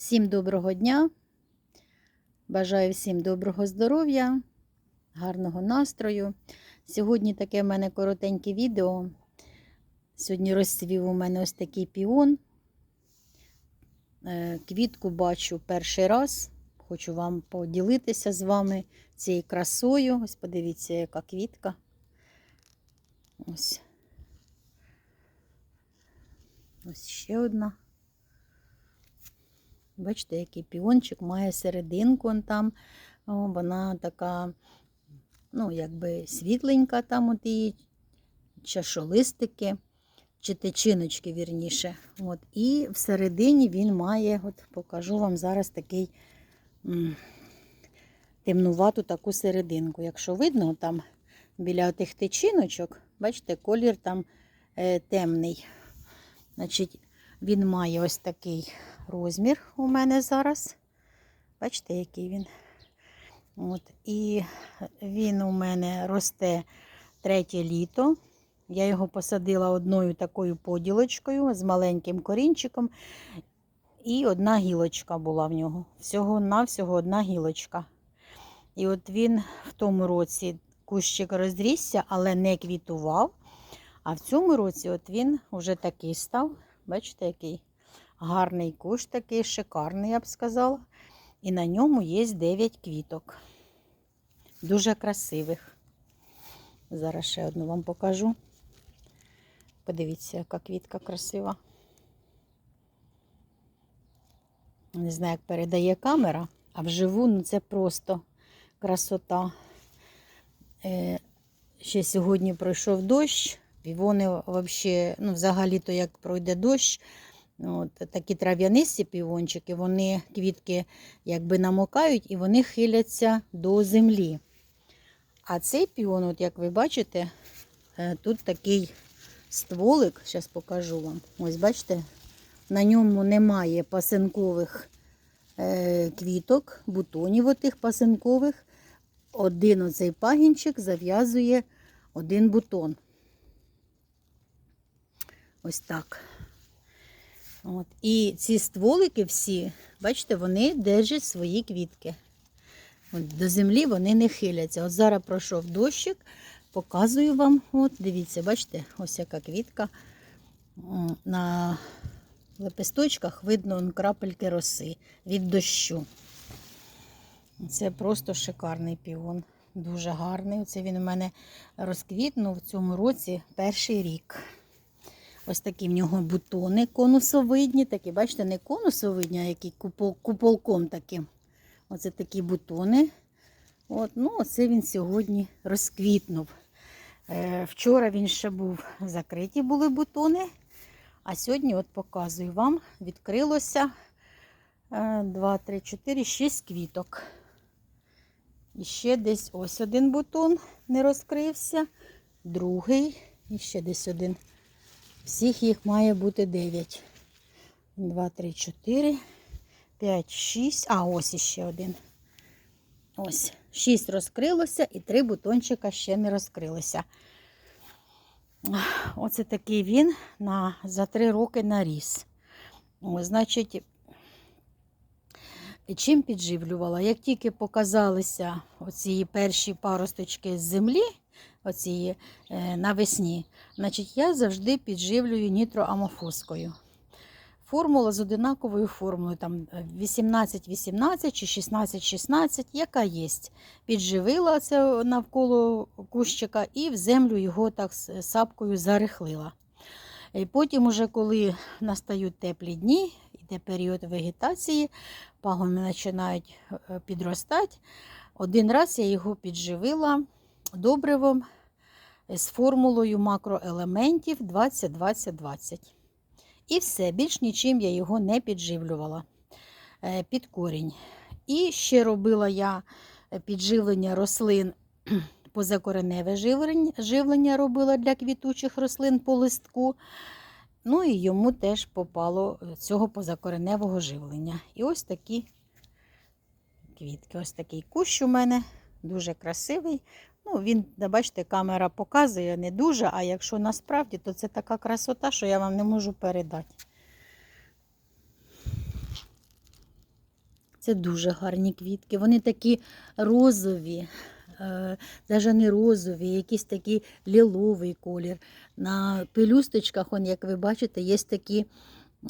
Всім доброго дня. Бажаю всім доброго здоров'я, гарного настрою. Сьогодні таке в мене коротеньке відео. Сьогодні розцвів у мене ось такий піон. Е, Квітку бачу перший раз. Хочу вам поділитися з вами цією красою. Ось подивіться, яка квітка. Ось. Ось ще одна. Бачите, який піончик має серединку там. Вона така, ну, якби світленька, там от її чашолистики, чи течиночки, вірніше. От. І всередині він має, от покажу вам зараз такий м, темнувату таку серединку. Якщо видно, там біля тих течиночок, бачите, колір там е, темний. Значить, він має ось такий розмір у мене зараз. Бачите, який він. От. І він у мене росте третє літо. Я його посадила одною такою поділочкою з маленьким корінчиком. І одна гілочка була в нього. Всього-навсього одна гілочка. І от він в тому році кущик розрісся, але не квітував. А в цьому році от він вже такий став. Бачите, який гарний кущ, такий шикарний, я б сказала. І на ньому є 9 квіток. Дуже красивих. Зараз ще одну вам покажу. Подивіться, яка квітка красива. Не знаю, як передає камера, а вживу ну це просто красота. Е, ще сьогодні пройшов дощ. Півони взагалі, ну, взагалі-то як пройде дощ, от, такі трав'янисті півончики, вони квітки якби намокають і вони хиляться до землі. А цей піон, от як ви бачите, е, тут такий стволик, зараз покажу вам. Ось бачите, на ньому немає пасинкових е, квіток, бутонів отих пасинкових. Один оцей пагінчик зав'язує один бутон. Ось так. От. І ці стволики всі, бачите, вони держать свої квітки. От, До землі вони не хиляться. От зараз пройшов дощик, показую вам. От, Дивіться, бачите, ось яка квітка. На лепесточках видно крапельки роси від дощу. Це просто шикарний піон. Дуже гарний. Це він у мене розквітнув в цьому році перший рік. Ось такі в нього бутони конусовидні, такі, бачите, не конусовидні, а які купол, куполком таким. Оце такі бутони. От, ну, Оце він сьогодні розквітнув. Е, вчора він ще був закриті були бутони. А сьогодні, от показую вам, відкрилося 2, 3, 4, 6 квіток. І ще десь ось один бутон не розкрився, другий, і ще десь один. Всіх їх має бути 9. 2, 3, 4, 5, 6. А, ось іще один. Ось. 6 розкрилося і 3 бутончика ще не розкрилися. Оце такий він на, за 3 роки наріс. Ось, значить, чим підживлювала? Як тільки показалися оці перші паросточки з землі, оці е, навесні, значить я завжди підживлюю нітроамофоскою. Формула з одинаковою формулою, там 18-18 чи 16-16, яка є. Підживила це навколо кущика і в землю його так сапкою зарихлила. І потім, уже коли настають теплі дні, йде період вегетації, пагони починають е, підростати. Один раз я його підживила добривом з формулою макроелементів 20-20-20. І все, більш нічим я його не підживлювала е, під корінь. І ще робила я підживлення рослин, позакореневе живлення робила для квітучих рослин по листку. Ну і йому теж попало цього позакореневого живлення. І ось такі квітки. Ось такий кущ у мене дуже красивий. Ну, він, бачите, камера показує не дуже, а якщо насправді, то це така красота, що я вам не можу передати. Це дуже гарні квітки. Вони такі розові, е, навіть не розові, якийсь такий ліловий колір. На пелюсточках, як ви бачите, є такі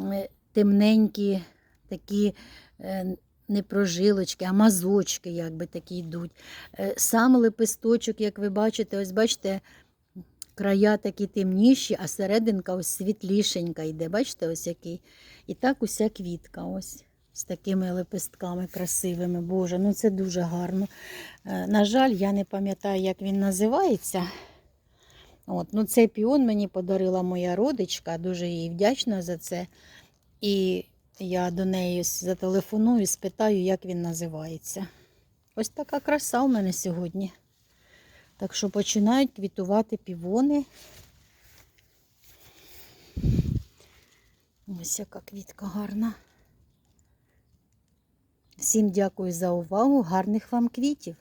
е, темненькі, такі е, не прожилочки, а мазочки, якби такі йдуть. Е, Сам лепесточок, як ви бачите, ось бачите, края такі темніші, а серединка ось світлішенька йде. Бачите, ось який. І так уся квітка ось з такими лепестками красивими. Боже, ну це дуже гарно. Е, На жаль, я не пам'ятаю, як він називається. От, ну Цей піон мені подарила моя родичка, дуже їй вдячна за це. І я до неї зателефоную, і спитаю, як він називається. Ось така краса у мене сьогодні. Так що починають квітувати півони. Ось яка квітка гарна. Всім дякую за увагу, гарних вам квітів!